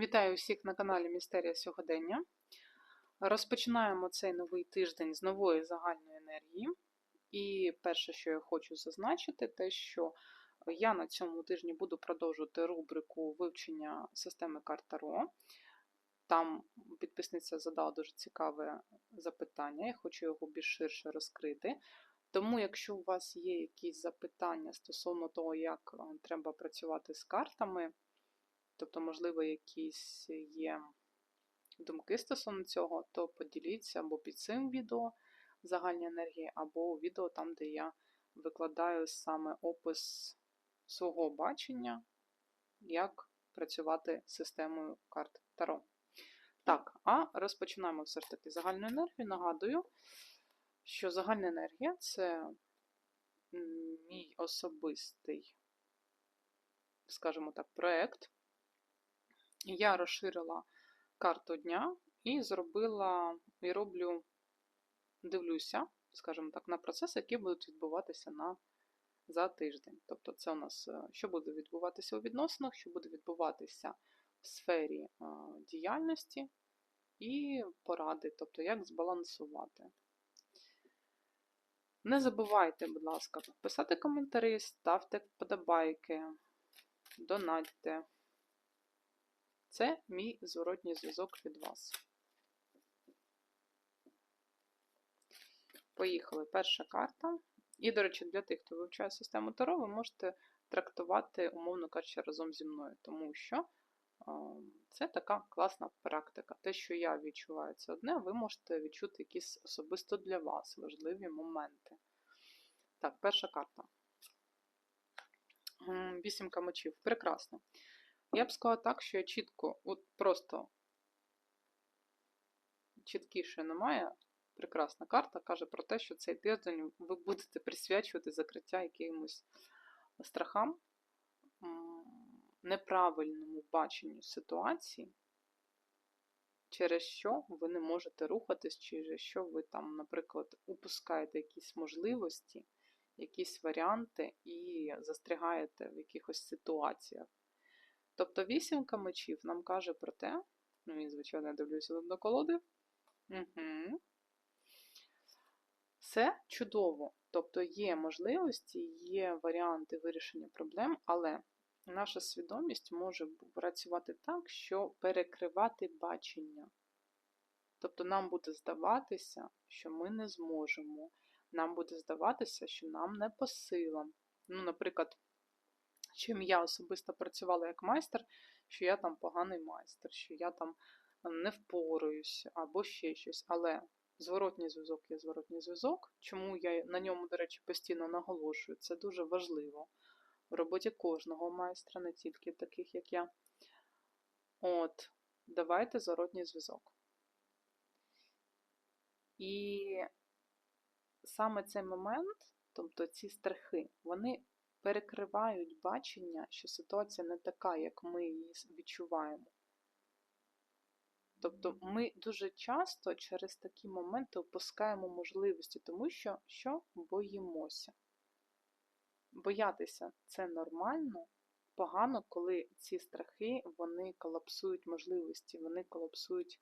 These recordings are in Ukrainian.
Вітаю всіх на каналі Містерія Сьогодення. Розпочинаємо цей новий тиждень з нової загальної енергії. І перше, що я хочу зазначити, те, що я на цьому тижні буду продовжувати рубрику вивчення системи карт Таро. Там підписниця задала дуже цікаве запитання, я хочу його більш ширше розкрити. Тому, якщо у вас є якісь запитання стосовно того, як е, треба працювати з картами, тобто, можливо, якісь є думки стосовно цього, то поділіться або під цим відео загальні енергії, або у відео там, де я викладаю саме опис свого бачення, як працювати системою карт Таро. Так, а розпочинаємо все ж таки загальну енергію. Нагадую, що загальна енергія це мій особистий, скажімо так, проєкт. Я розширила карту дня і зробила, і роблю, дивлюся, скажімо так, на процеси, які будуть відбуватися на, за тиждень. Тобто, це у нас, що буде відбуватися у відносинах, що буде відбуватися в сфері діяльності і поради, тобто, як збалансувати. Не забувайте, будь ласка, писати коментарі, ставте вподобайки, донатьте. Це мій зворотній зв'язок від вас. Поїхали. Перша карта. І, до речі, для тих, хто вивчає систему Таро, ви можете трактувати, умовно кажучи, разом зі мною, тому що це така класна практика. Те, що я відчуваю, це одне, ви можете відчути якісь особисто для вас важливі моменти. Так, перша карта. Вісімка мечів. Прекрасно. Я б сказала так, що я чітко, от просто чіткіше немає. Прекрасна карта каже про те, що цей тиждень ви будете присвячувати закриття якимось страхам, неправильному баченню ситуації, через що ви не можете рухатись, через що ви там, наприклад, упускаєте якісь можливості, якісь варіанти і застрягаєте в якихось ситуаціях. Тобто вісімка мечів нам каже про те, ну і, звичайно, я дивлюся до колоди. Угу. Все чудово. Тобто є можливості, є варіанти вирішення проблем, але наша свідомість може працювати так, що перекривати бачення. Тобто нам буде здаватися, що ми не зможемо. Нам буде здаватися, що нам не по силам. Ну, наприклад, чим я особисто працювала як майстер, що я там поганий майстер, що я там не впораюсь або ще щось. Але зворотній зв'язок є зворотній зв'язок. Чому я на ньому, до речі, постійно наголошую, це дуже важливо в роботі кожного майстра, не тільки таких, як я. От, давайте зворотній зв'язок. І саме цей момент, тобто ці страхи, вони перекривають бачення, що ситуація не така, як ми її відчуваємо. Тобто ми дуже часто через такі моменти опускаємо можливості, тому що що боїмося. Боятися це нормально, погано, коли ці страхи вони колапсують можливості, вони колапсують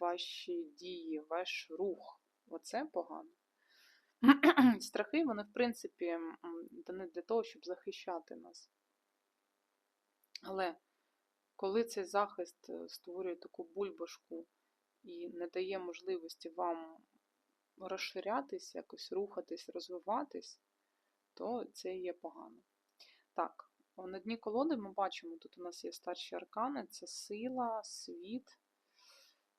ваші дії, ваш рух. Оце погано. Страхи, вони, в принципі, дані для того, щоб захищати нас. Але коли цей захист е, створює таку бульбашку і не дає можливості вам розширятись, якось рухатись, розвиватись, то це є погано. Так, на дні колоди ми бачимо, тут у нас є старші аркани, це сила, світ,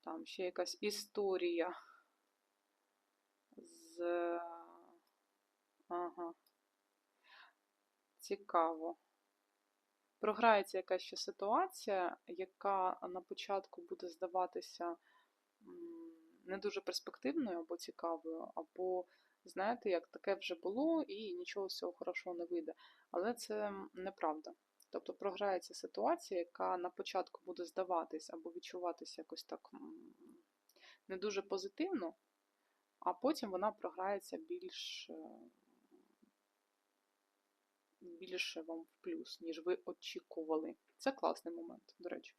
там ще якась історія з. Ага. Цікаво. Програється якась ще ситуація, яка на початку буде здаватися не дуже перспективною або цікавою, або, знаєте, як таке вже було і нічого з цього хорошого не вийде. Але це неправда. Тобто програється ситуація, яка на початку буде здаватись або відчуватися якось так не дуже позитивно, а потім вона програється більш е, більше вам в плюс, ніж ви очікували. Це класний момент, до речі.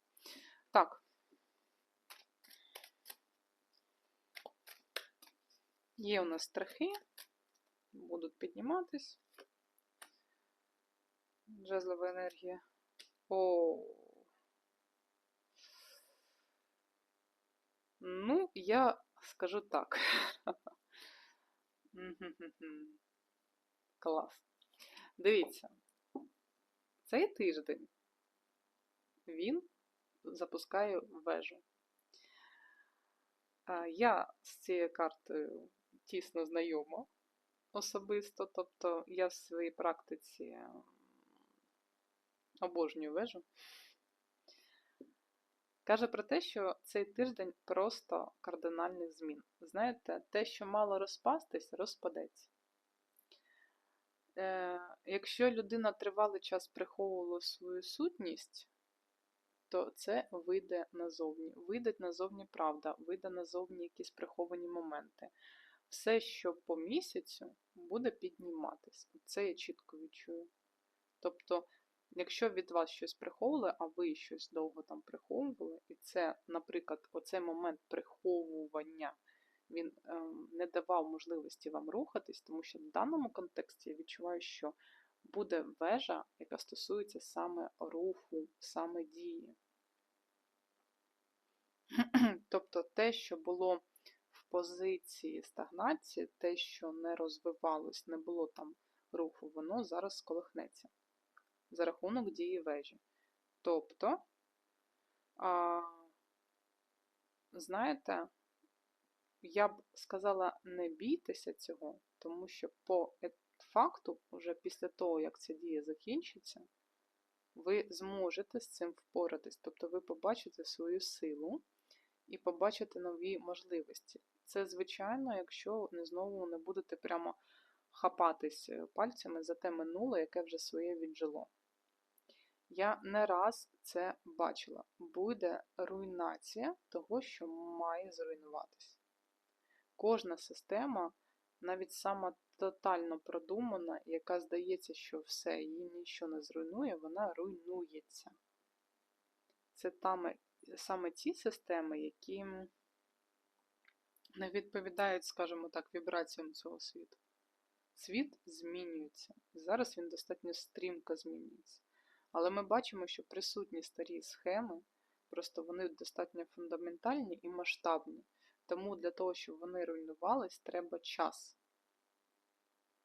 Так. Є у нас страхи, будуть підніматись. Жезлова енергія. О. Ну, я скажу так. Клас. Дивіться, цей тиждень він запускає вежу. Я з цією картою тісно знайома особисто, тобто я в своїй практиці обожнюю вежу. Каже про те, що цей тиждень просто кардинальних змін. Знаєте, те, що мало розпастись, розпадеться. Е, Якщо людина тривалий час приховувала свою сутність, то це вийде назовні. Вийде назовні правда, вийде назовні якісь приховані моменти. Все, що по місяцю, буде підніматись. Це я чітко відчую. Тобто, якщо від вас щось приховували, а ви щось довго там приховували, і це, наприклад, оцей момент приховування, він е, не давав можливості вам рухатись, тому що в даному контексті я відчуваю, що буде вежа, яка стосується саме руху, саме дії. Тобто те, що було в позиції стагнації, те, що не розвивалось, не було там руху, воно зараз сколихнеться за рахунок дії вежі. Тобто, а, знаєте, я б сказала, не бійтеся цього, тому що по факту, вже після того, як ця дія закінчиться, ви зможете з цим впоратись. Тобто ви побачите свою силу і побачите нові можливості. Це, звичайно, якщо не знову не будете прямо хапатись пальцями за те минуле, яке вже своє віджило. Я не раз це бачила. Буде руйнація того, що має зруйнуватися. Кожна система, навіть сама тотально продумана, яка здається, що все, її нічого не зруйнує, вона руйнується. Це там, саме ті системи, які не відповідають, скажімо так, вібраціям цього світу. Світ змінюється. Зараз він достатньо стрімко змінюється. Але ми бачимо, що присутні старі схеми, просто вони достатньо фундаментальні і масштабні. Тому для того, щоб вони руйнувались, треба час.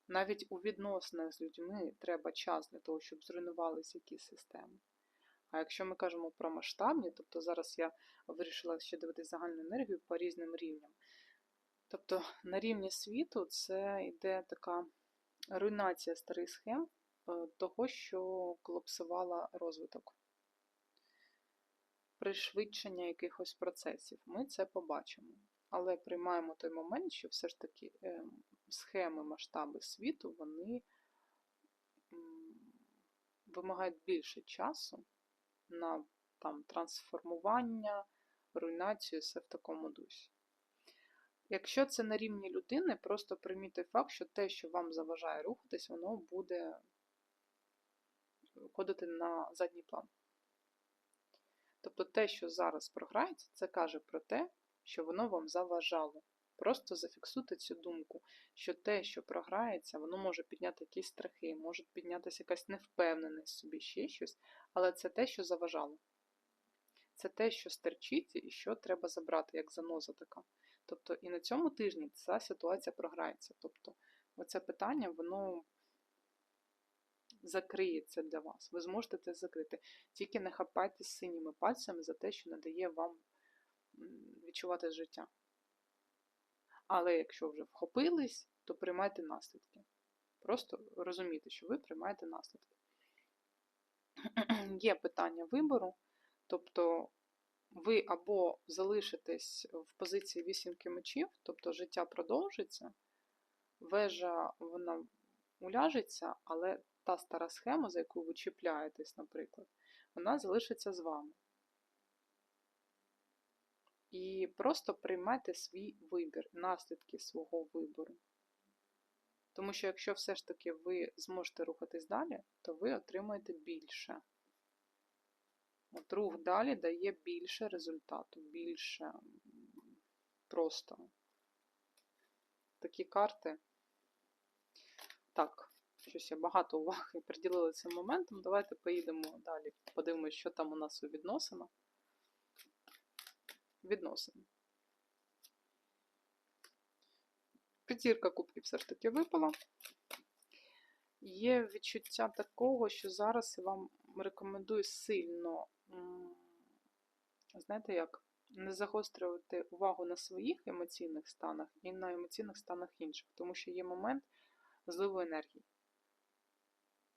Навіть у відносинах з людьми треба час для того, щоб зруйнувалися якісь системи. А якщо ми кажемо про масштабні, тобто зараз я вирішила ще дивитися загальну енергію по різним рівням. Тобто на рівні світу це йде така руйнація старих схем е, того, що колапсувала розвиток, пришвидшення якихось процесів. Ми це побачимо. Але приймаємо той момент, що все ж таки ем, схеми масштаби світу, вони вимагають більше часу на там, трансформування, руйнацію, все в такому дусі. Якщо це на рівні людини, просто прийміть той факт, що те, що вам заважає рухатись, воно буде виходити на задній план. Тобто те, що зараз програється, це каже про те, що воно вам заважало. Просто зафіксуйте цю думку, що те, що програється, воно може підняти якісь страхи, може піднятися якась невпевненість собі, ще щось, але це те, що заважало. Це те, що стерчить і що треба забрати, як заноза така. Тобто і на цьому тижні ця ситуація програється. Тобто, оце питання, воно закриється для вас. Ви зможете це закрити. Тільки не хапайтесь синіми пальцями за те, що не дає вам відчувати життя. Але якщо вже вхопились, то приймайте наслідки. Просто розумійте, що ви приймаєте наслідки. Є питання вибору, тобто ви або залишитесь в позиції вісімки мечів, тобто життя продовжиться, вежа вона уляжеться, але та стара схема, за яку ви чіпляєтесь, наприклад, вона залишиться з вами. І просто приймайте свій вибір, наслідки свого вибору. Тому що якщо все ж таки ви зможете рухатись далі, то ви отримаєте більше. От рух далі дає більше результату, більше просто такі карти. Так, щось я багато уваги приділила цим моментом. Давайте поїдемо далі. Подивимось, що там у нас у відносинах. Відносини. П'ятірка кубків все ж таки випала. Є відчуття такого, що зараз я вам рекомендую сильно, знаєте як, не загострювати увагу на своїх емоційних станах і на емоційних станах інших, тому що є момент зливу енергії.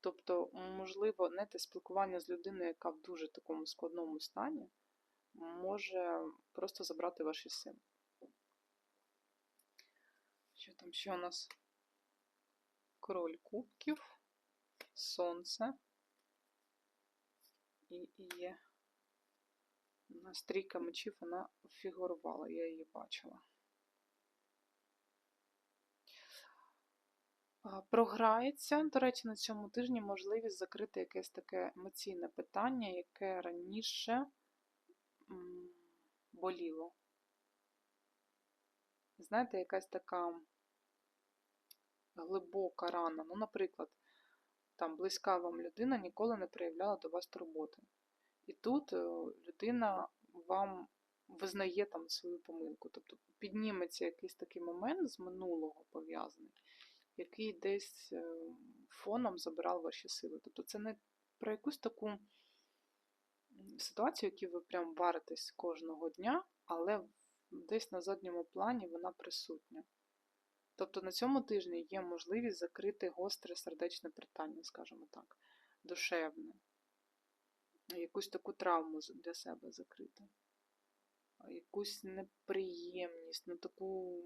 Тобто, можливо, не те спілкування з людиною, яка в дуже такому складному стані, може просто забрати ваші сили. Що там ще у нас? Король кубків, сонце. І є у мечів, вона фігурувала, я її бачила. Програється, до речі, на цьому тижні можливість закрити якесь таке емоційне питання, яке раніше боліло. Знаєте, якась така глибока рана. Ну, наприклад, там близька вам людина ніколи не проявляла до вас турботи. І тут е, людина вам визнає там свою помилку. Тобто підніметься якийсь такий момент з минулого пов'язаний, який десь е, фоном забирав ваші сили. Тобто це не про якусь таку ситуацію, в ви прям варитесь кожного дня, але десь на задньому плані вона присутня. Тобто на цьому тижні є можливість закрити гостре сердечне питання, скажімо так, душевне, якусь таку травму для себе закрити, якусь неприємність, ну таку,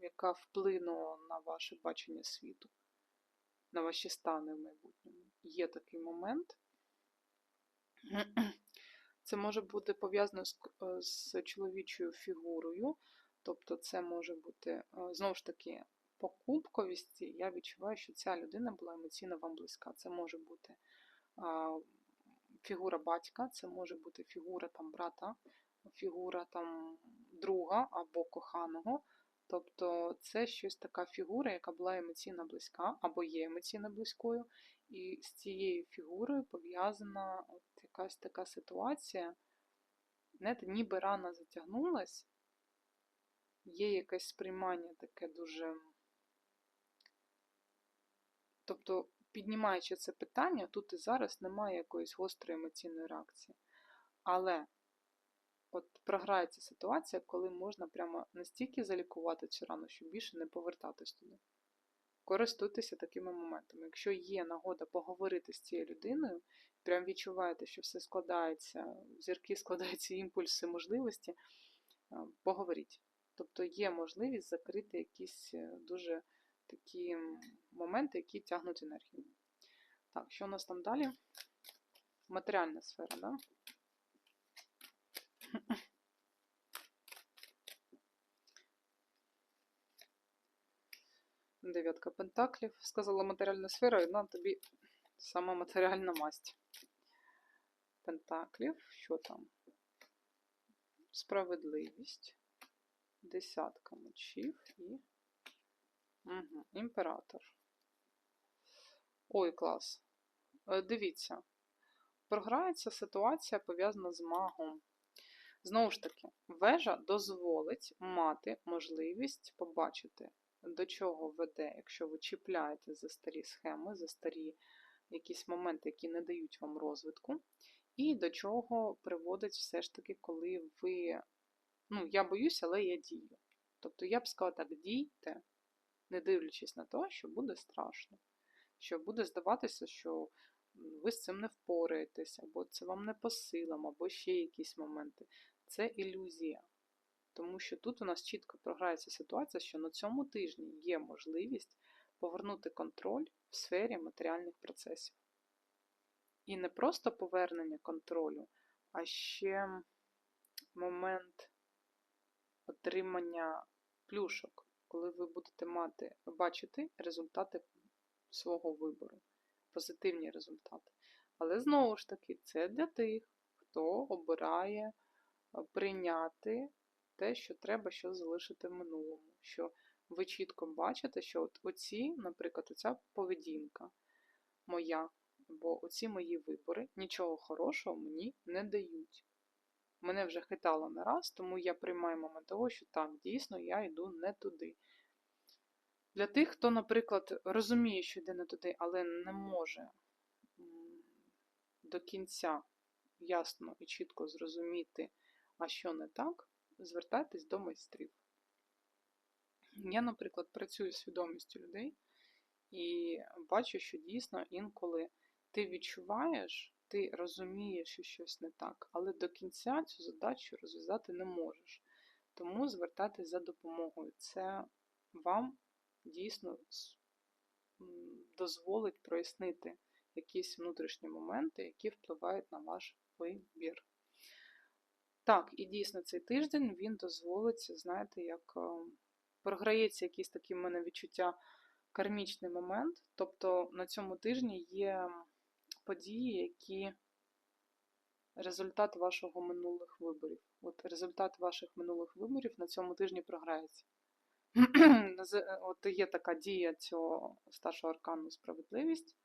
яка вплинула на ваше бачення світу, на ваші стани в майбутньому. Є такий момент. Це може бути пов'язано з, е, з чоловічою фігурою, тобто це може бути, е, знову ж таки, по кубковісті я відчуваю, що ця людина була емоційно вам близька. Це може бути а, фігура батька, це може бути фігура там брата, фігура там друга або коханого. Тобто це щось така фігура, яка була емоційно близька або є емоційно близькою, і з цією фігурою пов'язана от якась така ситуація, знаєте, ніби рана затягнулась, є якесь сприймання таке дуже. Тобто, піднімаючи це питання, тут і зараз немає якоїсь гострої емоційної реакції. Але от програється ситуація, коли можна прямо настільки залікувати цю рану, щоб більше не повертатись туди. Користуйтеся такими моментами. Якщо є нагода поговорити з цією людиною, прям відчуваєте, що все складається, зірки складаються, імпульси, можливості, поговоріть. Тобто є можливість закрити якісь е, дуже такі моменти, які тягнуть енергію. Так, що у нас там далі? Матеріальна сфера, да? Дев'ятка пентаклів. Сказала матеріальна сфера, і на тобі сама матеріальна масть. Пентаклів. Що там? Справедливість. Десятка мечів і. Угу. Імператор. Ой, клас. Е, Дивіться. Програється ситуація пов'язана з магом. Знову ж таки, вежа дозволить мати можливість побачити, до чого веде, якщо ви чіпляєте за старі схеми, за старі якісь моменти, які не дають вам розвитку, і до чого приводить все ж таки, коли ви. Ну, я боюся, але я дію. Тобто я б сказала так, дійте, не дивлячись на те, що буде страшно, що буде здаватися, що ви з цим не впораєтесь, або це вам не по силам, або ще якісь моменти. Це ілюзія. Тому що тут у нас чітко програється ситуація, що на цьому тижні є можливість повернути контроль в сфері матеріальних процесів. І не просто повернення контролю, а ще момент отримання плюшок, коли ви будете мати, бачити результати свого вибору, позитивні результати. Але знову ж таки, це для тих, хто обирає прийняти те, що треба що залишити в минулому. Що ви чітко бачите, що от оці, наприклад, оця поведінка моя, бо оці мої вибори нічого хорошого мені не дають. Мене вже хитало не раз, тому я приймаю момент того, що так, дійсно, я йду не туди. Для тих, хто, наприклад, розуміє, що йде не туди, але не може до кінця ясно і чітко зрозуміти, а що не так, звертайтесь до майстрів. Я, наприклад, працюю з свідомістю людей і бачу, що дійсно інколи ти відчуваєш, ти розумієш, що щось не так, але до кінця цю задачу розв'язати не можеш. Тому звертайтесь за допомогою. Це вам дійсно дозволить прояснити якісь внутрішні моменти, які впливають на ваш вибір. Так, і дійсно цей тиждень він дозволить, знаєте, як е, програється якийсь такий в мене відчуття кармічний момент. Тобто на цьому тижні є події, які результат вашого минулих виборів. От результат ваших минулих виборів на цьому тижні програється. От є така дія цього старшого аркану справедливість.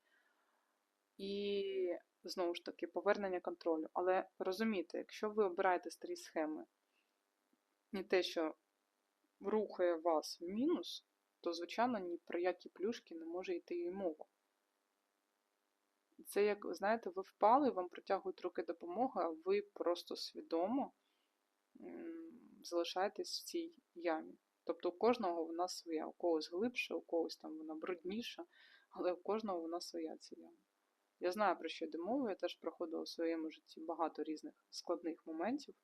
І знову ж таки повернення контролю. Але розумійте, якщо ви обираєте старі схеми і те, що рухає вас в мінус, то, звичайно, ні про які плюшки не може йти і мова. Це як, знаєте, ви впали, вам протягують руки допомоги, а ви просто свідомо залишаєтесь в цій ямі. Тобто у кожного вона своя, у когось глибше, у когось там вона брудніша, але у кожного вона своя ця яма. Я знаю, про що йде мова, я теж проходила в своєму житті багато різних складних моментів.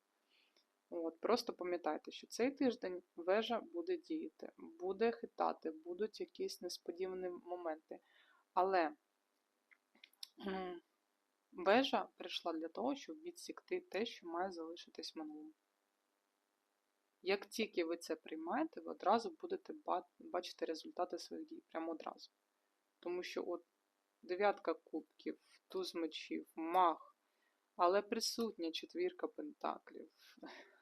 От, просто пам'ятайте, що цей тиждень вежа буде діяти, буде хитати, будуть якісь несподівані моменти. Але вежа прийшла для того, щоб відсікти те, що має залишитись в минулому. Як тільки ви це приймаєте, ви одразу будете бачити результати своїх дій, прямо одразу. Тому що от дев'ятка кубків, туз мечів, мах, але присутня четвірка пентаклів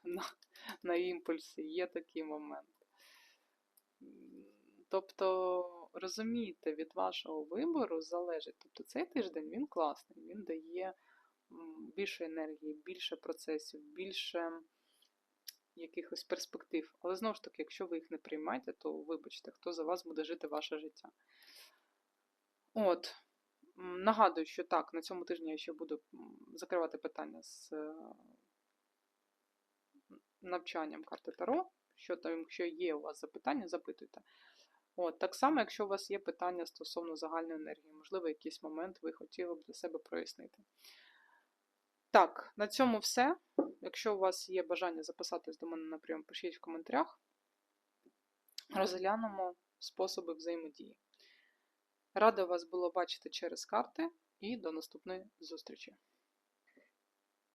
на, на імпульсі, є такий момент. Тобто, розумійте, від вашого вибору залежить. Тобто цей тиждень він класний, він дає більше енергії, більше процесів, більше якихось перспектив. Але знову ж таки, якщо ви їх не приймаєте, то вибачте, хто за вас буде жити ваше життя. От. Нагадую, що так, на цьому тижні я ще буду закривати питання з е, навчанням карти Таро. Що там, якщо є у вас запитання, запитуйте. От, так само, якщо у вас є питання стосовно загальної енергії, можливо, якийсь момент ви хотіли б для себе прояснити. Так, на цьому все. Якщо у вас є бажання записатись до мене на прийом, пишіть в коментарях. Розглянемо способи взаємодії. Рада вас було бачити через карти і до наступної зустрічі!